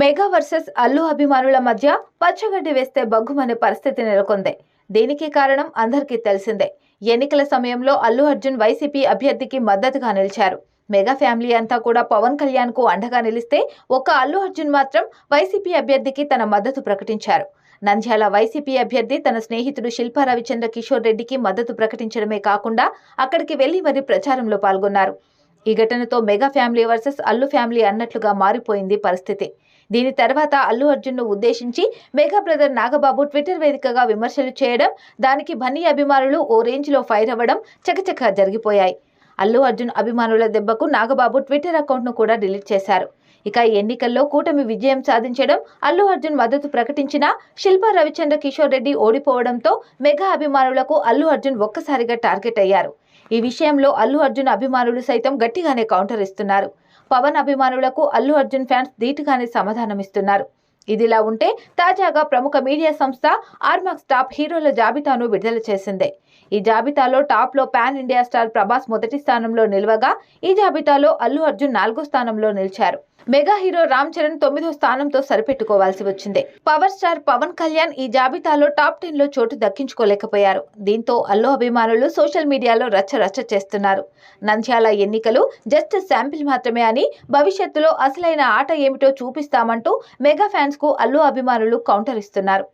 Mega versus Allu అభిమానుల మధ్య పచ్చగడ్డి వేస్తే బగ్గుమనే పరిస్థితి నెలకొంది. దీనికి కారణం? అందరికీ తెలిసిందే. ఎన్నికల సమయంలో అల్లు అర్జున్ వైసీపీ అభ్యర్థికి మద్దతుగా నిలిచారు. మెగా ఫ్యామిలీ అంతా కూడా పవన్ కళ్యాణ్కు అండగా నిలిస్తే ఒక్క అల్లు అర్జున్ మాత్రం వైసీపీ అభ్యర్థికి తన మద్దతు ప్రకటించారు. నంద్యాల వైసీపీ అభ్యర్థి తన స్నేహితుడు శిల్పా రవిచంద్ర కిషోర్ రెడ్డికి మద్దతు ప్రకటించడమే కాకుండా అక్కడికి వెళ్ళి మరీ ప్రచారంలో పాల్గొన్నారు. ఈ ఘటనతో mega family versus Allu family అన్నట్లుగా మారిపోయింది పరిస్థితి. దీని తర్వాత అల్లు అర్జున్ను ఉద్దేశించి మెగా బ్రదర్ నాగబాబు ట్విట్టర్ వేదికగా విమర్శలు చేయడం దానికి బన్నీ అభిమానులు ఓ రేంజ్లో ఫైర్ అవ్వడం చకచక జరిగిపోయాయి. అల్లు అర్జున్ అభిమానుల దెబ్బకు నాగబాబు ట్విట్టర్ అకౌంట్ను కూడా డిలీట్ చేశారు. ఇక ఎన్నికల్లో కూటమి విజయం సాధించడం అల్లు అర్జున్ మద్దతు ప్రకటించిన శిల్పా రవిచంద్ర కిషోర్ రెడ్డి ఓడిపోవడంతో మెగా అభిమానులకు అల్లు అర్జున్ ఒక్కసారిగా టార్గెట్ అయ్యారు. ఈ విషయంలో అల్లు అర్జున్ అభిమానులు సైతం గట్టిగానే కౌంటర్ ఇస్తున్నారు. పవన్ అభిమానులకు అల్లు అర్జున్ ఫ్యాన్స్ ధీటుగానే సమాధానమిస్తున్నారు ఇదిలా ఉంటే తాజాగా ప్రముఖ మీడియా సంస్థ ఆర్మాక్స్ టాప్ హీరోల జాబితాను విడుదల చేసింది. ఈ జాబితాలో టాప్లో పాన్ ఇండియా స్టార్ ప్రభాస్ మొదటి స్థానంలో నిలవగా ఈ జాబితాలో అల్లు అర్జున్ నాలుగో స్థానంలో నిలిచారు. మెగా హీరో రామ్ చరణ్ తొమ్మిదో స్థానంతో సరిపెట్టుకోవాల్సి వచ్చింది. పవర్ స్టార్ పవన్ కళ్యాణ్ ఈ జాబితాలో టాప్ టెన్లో చోటు దక్కించుకోలేకపోయారు. దీంతో అల్లు అభిమానులు సోషల్ మీడియాలో రచ్చ రచ్చ చేస్తున్నారు. నంద్యాల ఎన్నికలు జస్ట్ శాంపిల్ మాత్రమే అని భవిష్యత్తులో అసలైన ఆట ఏమిటో చూపిస్తామంటూ మెగా ఫ్యాన్స్కు అల్లు అభిమానులు కౌంటర్ ఇస్తున్నారు.